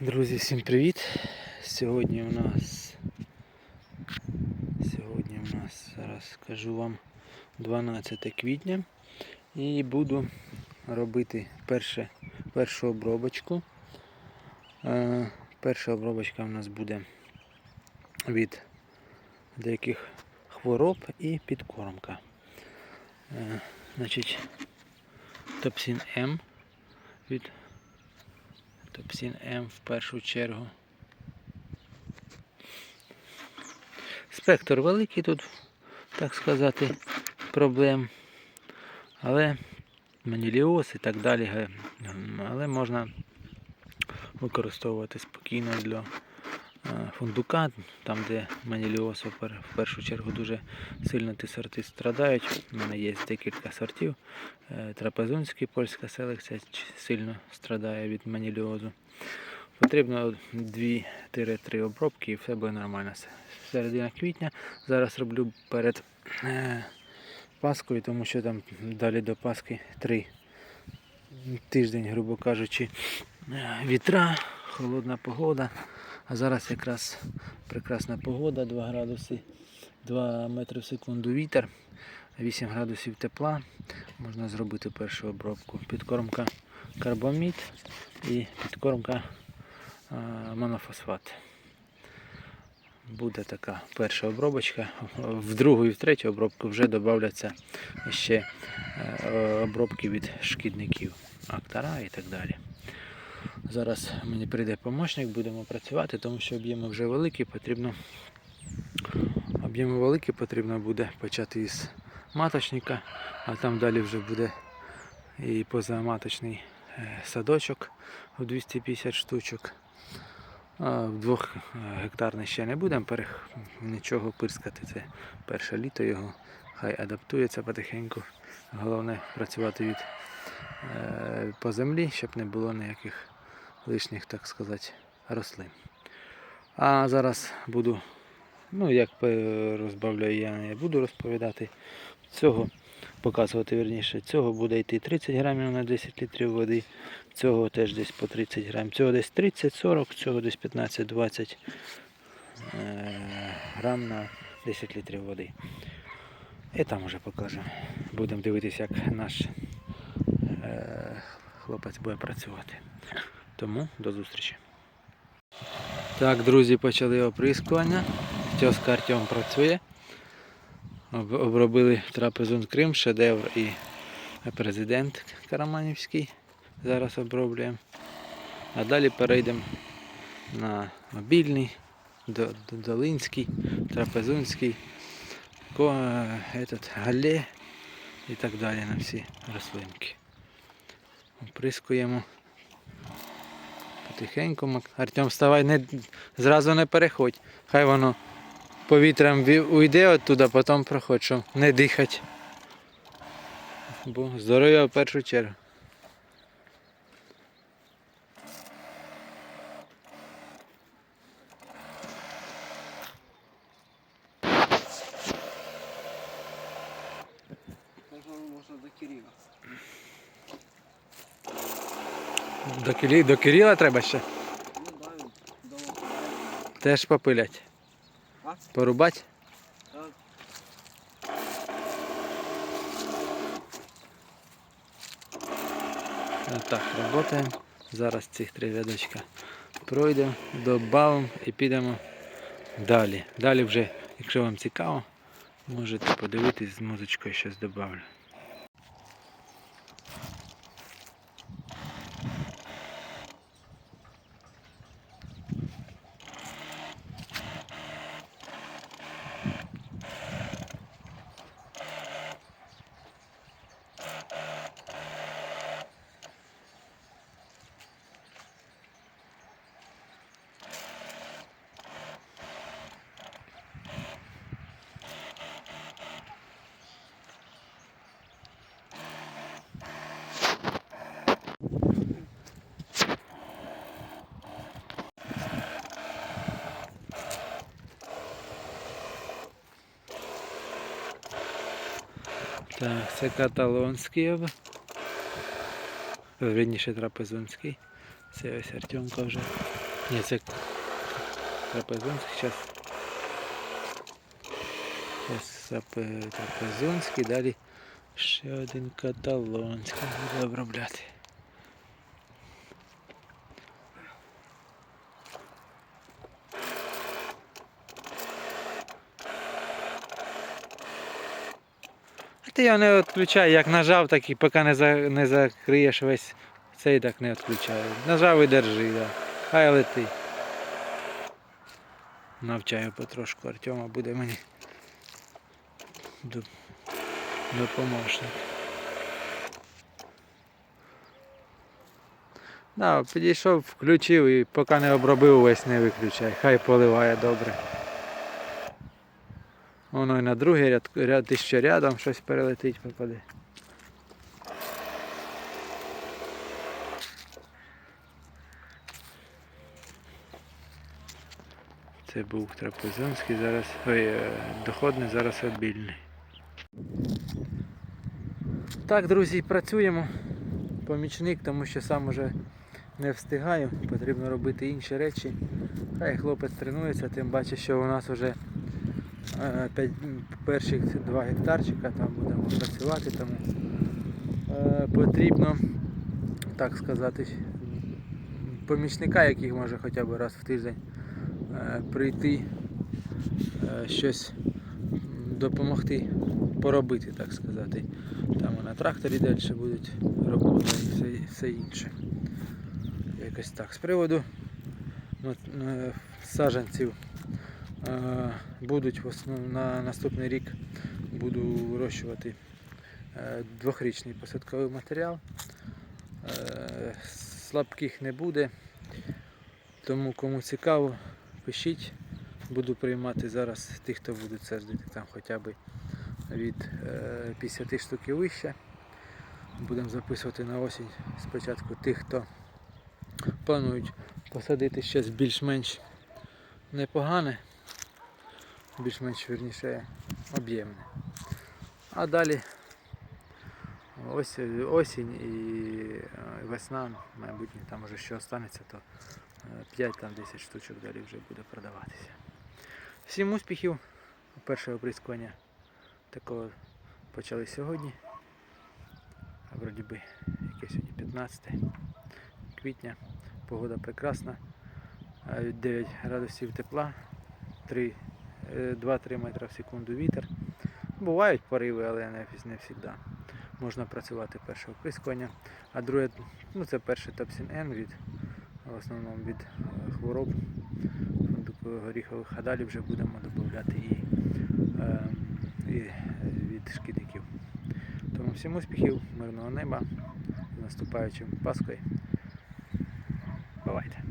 Друзі, всім привіт! Сьогодні у нас сьогодні у нас зараз скажу вам 12 квітня і буду робити перше, першу обробочку. Е, перша обробочка у нас буде від деяких хвороб і підкормка. Е, значить, топсін М від Топсін М в першу чергу. Спектр великий тут, так сказати, проблем. Але маніліоз і так далі. Але можна використовувати спокійно для фундука, там де маніліоз в першу чергу дуже сильно ті сорти страдають. У мене є декілька сортів. Е, Трапезунський, польська селекція сильно страдає від маніліозу. Потрібно 2-3 обробки і все буде нормально. Середина квітня. Зараз роблю перед е, Паскою, тому що там далі до Паски 3 тиждень, грубо кажучи, е, вітра, холодна погода. А зараз якраз прекрасна погода, 2 градуси, 2 метри в секунду вітер, 8 градусів тепла. Можна зробити першу обробку. Підкормка карбамід і підкормка монофосфат. Буде така перша обробочка. В другу і в третю обробку вже додаються ще е, обробки від шкідників, актара і так далі. Зараз мені прийде помощник, будемо працювати, тому що об'єми вже великі, потрібно об'єми великі, потрібно буде почати із маточника, а там далі вже буде і позаматочний е, садочок у 250 штучок. В двох е, гектарний ще не будемо перех... нічого пирскати. Це перше літо його. Хай адаптується потихеньку. Головне працювати від е, по землі, щоб не було ніяких лишніх, так сказати, рослин. А зараз буду, ну як розбавляю я не буду розповідати. Цього показувати вірніше. Цього буде йти 30 грамів на 10 літрів води. Цього теж десь по 30 грамів. Цього десь 30-40, цього десь 15-20 е, грам на 10 літрів води. І там уже покажу. Будемо дивитися, як наш е, хлопець буде працювати. Тому до зустрічі. Так, друзі, почали оприскування. Тьоска Артем працює. Обробили трапезун Крим, шедевр і президент Караманівський. Зараз оброблюємо. А далі перейдемо на мобільний, до, до- Долинський, Трапезунський, этот, Гале і так далі на всі рослинки. Оприскуємо потихеньку. Мак- Артем, вставай, не, зразу не переходь. Хай воно повітрям ві- уйде оттуда, потім проходь, щоб не дихати. Бо здоров'я в першу чергу. Можна до Кирила. До, Кирі... До Кирила треба ще. Ну Теж попилять. Порубать. Так. Так, працюємо. Зараз цих три рядочка пройдемо, додамо і підемо далі. Далі вже, якщо вам цікаво, можете подивитись з музичкою щось додавлю. Так, це каталонський об. Верніше трапезунський. Це ось Артемка вже Ні, це трапезунський, зараз. Зараз трапезунський, далі ще один каталонський буде обробляти. Ти його не відключай, як нажав, так і поки не, за, не закриєш весь цей так не відключай. Нажав і держи, да. хай лети. Навчаю потрошку Артема буде мені доп- допоможник. Да, підійшов, включив і поки не обробив, весь не виключай. Хай поливає добре. Воно і на другий ряд, ряд ще рядом щось перелетить, попаде. Це був трапезонський, зараз ой, е, доходний, зараз обільний. Так, друзі, працюємо. Помічник, тому що сам уже не встигаю, потрібно робити інші речі. Хай хлопець тренується, тим паче, що у нас вже перших два гектарчика, там будемо працювати, тому е, потрібно, так сказати, помічника, який може хоча б раз в тиждень е, прийти, е, щось допомогти поробити, так сказати. Там на тракторі далі будуть роботи і все, все інше. Якось так. З приводу ну, е, саджанців е, будуть в основ... на наступний рік буду вирощувати е, двохрічний посадковий матеріал. Е, Слабких не буде. Тому кому цікаво, пишіть. Буду приймати зараз тих, хто будуть саджати там хоча б від е, 50 штук і вище. Будемо записувати на осінь спочатку тих, хто планують посадити щось більш-менш непогане, більш-менш вірніше об'ємне. А далі ось, осінь і е, весна, майбутнє там вже що останеться, то 5-10 штучок далі вже буде продаватися. Всім успіхів! Перше оприскування такого почали сьогодні. Вроді би яке сьогодні 15 квітня. Погода прекрасна. Е, 9 градусів тепла, 3, е, 2-3 метри в секунду вітер. Бувають пориви, але не, завжди. Можна працювати перше оприскування. А друге, ну це перший топсін N від в основному від е, хвороб горіхових, а далі вже будемо додати і, е, і е, від шкідників. Тому всім успіхів, мирного неба, наступаючим Паскою. Бувайте!